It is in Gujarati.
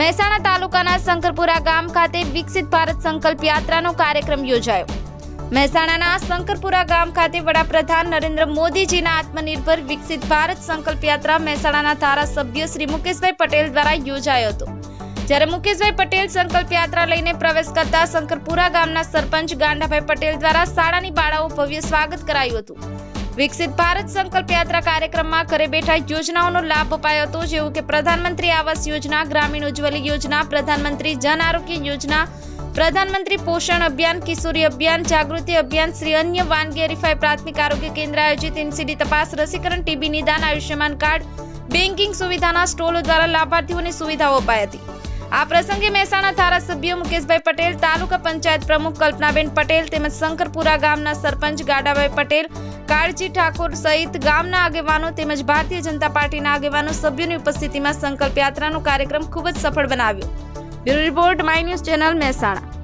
મહેસાણા તાલુકાના શંકરપુરા ગામ ખાતે વિકસિત ભારત સંકલ્પ યાત્રાનો કાર્યક્રમ યોજાયો. મહેસાણાના શંકરપુરા ગામ ખાતે વડાપ્રધાન નરેન્દ્ર મોદીજીના આત્મનિર્ભર વિકસિત ભારત સંકલ્પ યાત્રા મહેસાણાના ધારાસભ્ય શ્રી મુકેશભાઈ પટેલ દ્વારા યોજાયો હતો. જ્યારે મુકેશભાઈ પટેલ સંકલ્પ યાત્રા લઈને પ્રવેશ કરતા શંકરપુરા ગામના સરપંચ ગાંડાભાઈ પટેલ દ્વારા શાળાની બાળાઓ ભવ્ય સ્વાગત કરાયું હતું. વિકસિત ભારત સંકલ્પ યાત્રા કાર્યક્રમમાં ઘરે બેઠા યોજનાઓનો લાભ અપાયો હતો, જેવું કે પ્રધાનમંત્રી આવાસ યોજના, ગ્રામીણ ઉજ્જવલી યોજના, પ્રધાનમંત્રી જન આરોગ્ય યોજના, પ્રધાનમંત્રી પોષણ અભિયાન, કિશોરી અભિયાન, જાગૃતિ અભિયાન, શ્રી અન્ય વાનગી હરીફાઈ પ્રાથમિક આરોગ્ય કેન્દ્ર આયોજિત એનસીડી તપાસ, રસીકરણ ટીબી નિદાન, આયુષ્યમાન કાર્ડ બેન્કિંગ સુવિધાના સ્ટોલો દ્વારા લાભાર્થીઓને સુવિધાઓ અપાઈ હતી. આ પ્રસંગે મહેસાણા ધારાસભ્ય મુકેશભાઈ પટેલ, તાલુકા પંચાયત પ્રમુખ કલ્પનાબેન પટેલ તેમજ શંકરપુરા ગામના સરપંચ ગાડાભાઈ પટેલ કાળજી ઠાકોર સહિત ગામના આગેવાનો તેમજ ભારતીય જનતા પાર્ટીના આગેવાનો સભ્યોની ઉપસ્થિતિમાં સંકલ્પ યાત્રાનો કાર્યક્રમ ખૂબ જ સફળ બનાવ્યો. Bureau report, my news channel Mehsana.